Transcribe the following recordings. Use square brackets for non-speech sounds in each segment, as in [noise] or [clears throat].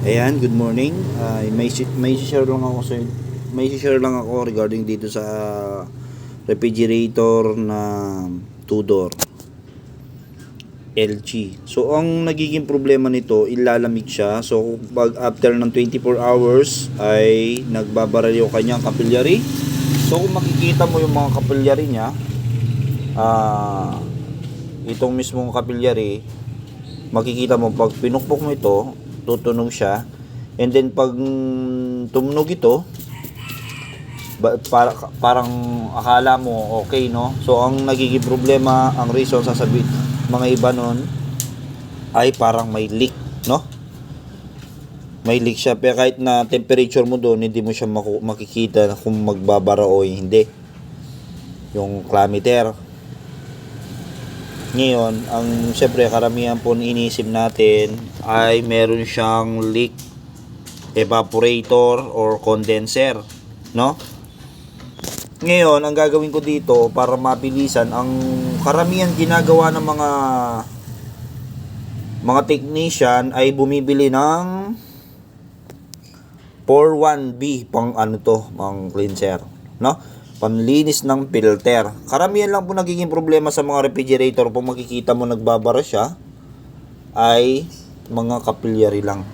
Ayan, good morning. Uh, may may share lang ako sa may share lang ako regarding dito sa refrigerator na two door LG. So ang nagiging problema nito, ilalamig siya. So pag after ng 24 hours ay nagbabara yung kanyang capillary. So kung makikita mo yung mga capillary niya, ah itong mismong capillary, makikita mo pag pinukpok mo ito, tutunog siya. And then pag tumunog ito, para, parang akala mo okay, no? So ang nagiging problema, ang reason sasabi mga iba nun ay parang may leak, no? May leak siya. Pero kahit na temperature mo doon, hindi mo siya makikita kung magbabara o hindi. Yung clamiter. Ngayon, ang siyempre karamihan po inisip natin ay meron siyang leak evaporator or condenser, no? Ngayon, ang gagawin ko dito para mabilisan, ang karamihan ginagawa ng mga mga technician ay bumibili ng 41B pang ano to, pang cleanser, no? Panlinis ng filter. Karamihan lang po nagiging problema sa mga refrigerator kung makikita mo nagbabara siya ay mga capillary lang.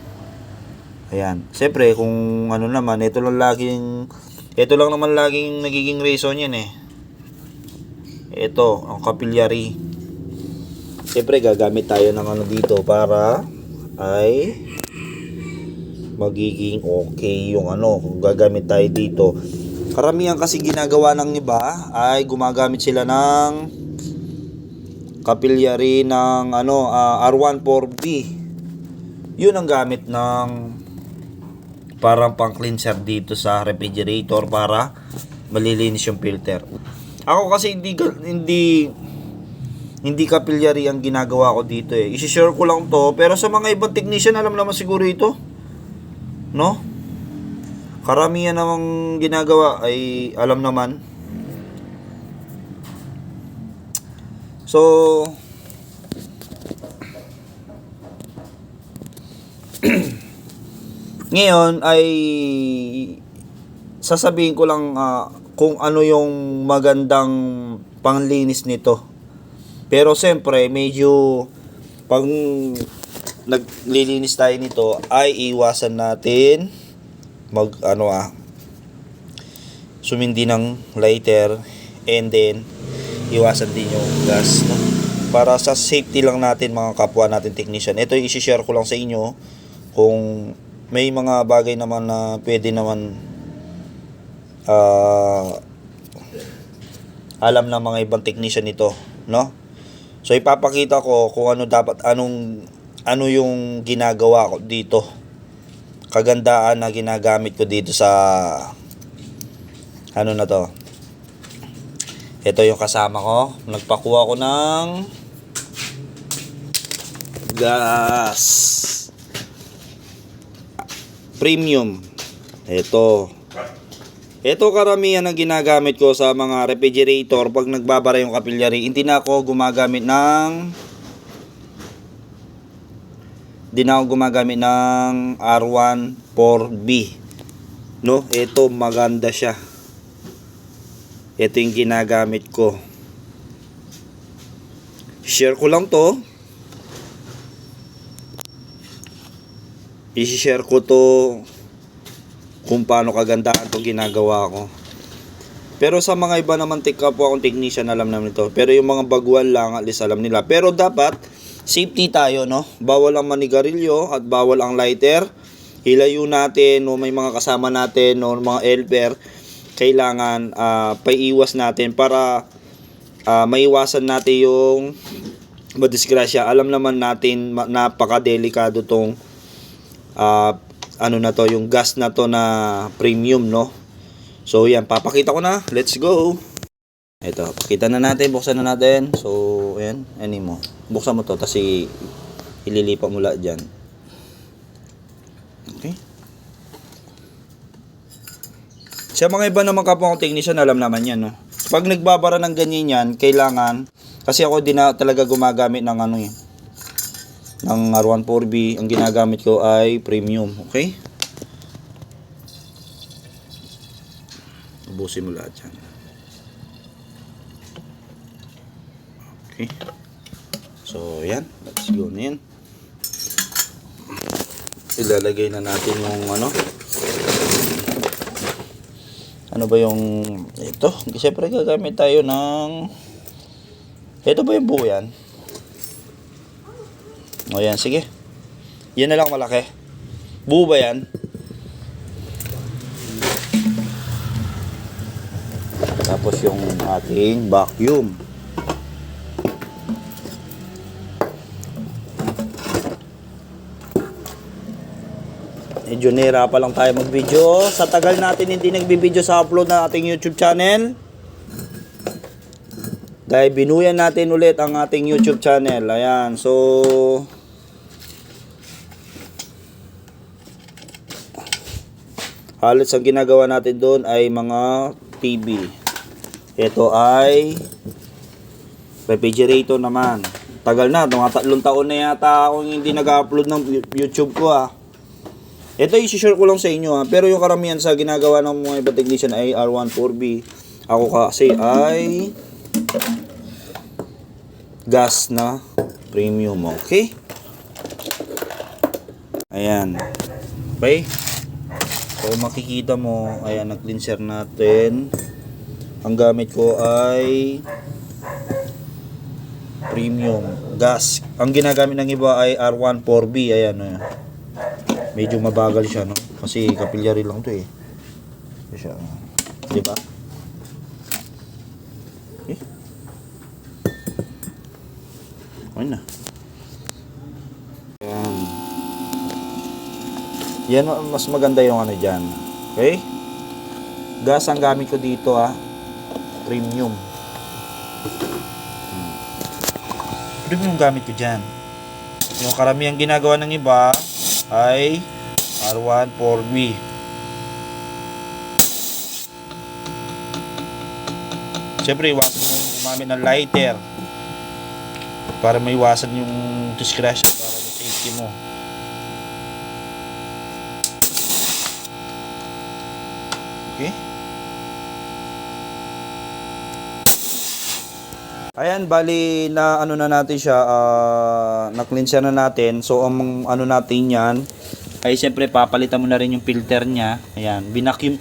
Ayan. Siyempre, kung ano naman, ito lang laging ito lang naman laging nagiging reason yan eh. Ito, ang capillary. Siyempre, gagamit tayo ng ano dito para ay magiging okay yung ano, gagamit tayo dito. Karamihan kasi ginagawa ng iba ay gumagamit sila ng capillary ng ano, ah, R14B. Yun ang gamit ng parang pang cleanser dito sa refrigerator para malilinis yung filter. Ako kasi hindi hindi hindi capillary ang ginagawa ko dito eh. I-share ko lang to pero sa mga ibang technician alam naman siguro ito. No? Karamihan namang ginagawa ay alam naman. So, [clears throat] Ngayon ay sasabihin ko lang ah, kung ano yung magandang panglinis nito. Pero siyempre medyo pag naglilinis tayo nito ay iwasan natin mag ano ah sumindi ng lighter and then iwasan din yung gas no? para sa safety lang natin mga kapwa natin technician ito i-share ko lang sa inyo kung may mga bagay naman na pwede naman ah, alam ng mga ibang technician ito, no? So ipapakita ko kung ano dapat anong ano yung ginagawa ko dito. Kagandaan na ginagamit ko dito sa ano na to. Ito yung kasama ko. Nagpakuha ko ng gas premium. Ito. Ito karamihan ang ginagamit ko sa mga refrigerator pag nagbabara yung capillary. Hindi na ako gumagamit ng na ako gumagamit ng R1 4B. No? Ito maganda siya. Ito yung ginagamit ko. Share ko lang to. i-share ko to kung paano kagandaan to ginagawa ko. Pero sa mga iba naman tika po akong technician alam naman ito. Pero yung mga baguhan lang at least alam nila. Pero dapat safety tayo no. Bawal ang manigarilyo at bawal ang lighter. Hilayo natin no may mga kasama natin no mga elper kailangan ah, paiiwas natin para ah, maiwasan natin yung madisgrasya. Alam naman natin napaka-delikado tong ah, ano na to, yung gas na to na premium, no? So, yan, papakita ko na. Let's go! Ito, pakita na natin, buksan na natin. So, ayan, ano mo. Buksan mo to, tapos ililipat mo lahat dyan. Okay. Sa mga iba naman kapwa kong technician, alam naman yan, no? Pag nagbabara ng ganyan yan, kailangan, kasi ako din na talaga gumagamit ng ano eh, ng R14B. Ang ginagamit ko ay premium. Okay? Ubusin mo lahat yan. Okay. So, yan. Let's go na yan. Ilalagay na natin yung ano. Ano ba yung ito? Siyempre gagamit tayo ng ito ba yung buo yan? O yan, sige. Yan na lang malaki. Buo ba yan? Tapos yung ating vacuum. Medyo nira pa lang tayo mag-video. Sa tagal natin hindi nagbi-video sa upload ng ating YouTube channel. Dahil binuyan natin ulit ang ating YouTube channel. Ayan, so... Halos ang ginagawa natin doon ay mga TV. Ito ay refrigerator naman. Tagal na, mga tatlong taon na yata akong hindi nag-upload ng YouTube ko ah. Ito i-share ko lang sa inyo ha. Pero yung karamihan sa ginagawa ng mga iba technician ay R14B. Ako kasi ay gas na premium. Okay? Ayan. Okay? So makikita mo, ayan, nag-cleanser natin. Ang gamit ko ay premium gas. Ang ginagamit ng iba ay R14B. Ayan, ayan medyo mabagal siya no? Kasi capillary lang to eh. Ito siya di ba? Eh. Okay na. Yan yan mas maganda yung ano dyan. Okay? Gas ang gamit ko dito ah. Premium. Premium gamit ko dyan? Yung karamihan ginagawa ng iba ay R1 4B. Siyempre, iwasan mo gumamit ng lighter para maiwasan yung discretion para sa safety mo. Okay? Ayan, bali na ano na natin siya, ah, na-cleanse na natin. So, ang ano natin yan, ay siyempre papalitan mo na rin yung filter niya. Ayan, binacuum,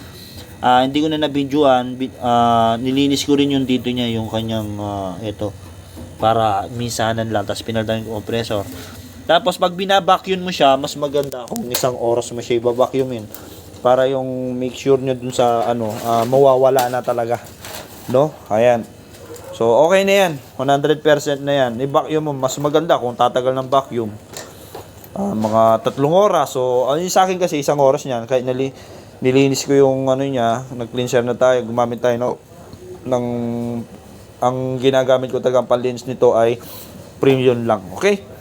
ah, hindi ko na nabidyoan, bi- ah, nilinis ko rin yung dito niya, yung kanyang, ah, ito, para minsanan lang, tapos pinalitan yung compressor. Tapos, pag binabacuum mo siya, mas maganda kung isang oras mo siya ibabacuumin. Para yung make sure nyo dun sa, ano, ah, mawawala na talaga. No? Ayan. So, okay na yan. 100% na yan. I-vacuum mo, mas maganda kung tatagal ng vacuum. Ah, mga tatlong oras. So, ano yung sa akin kasi, isang oras niyan. Kahit nali, nilinis ko yung ano niya, nag-cleanser na tayo, gumamit tayo ng, ng ang ginagamit ko talagang panlinis nito ay premium lang. Okay?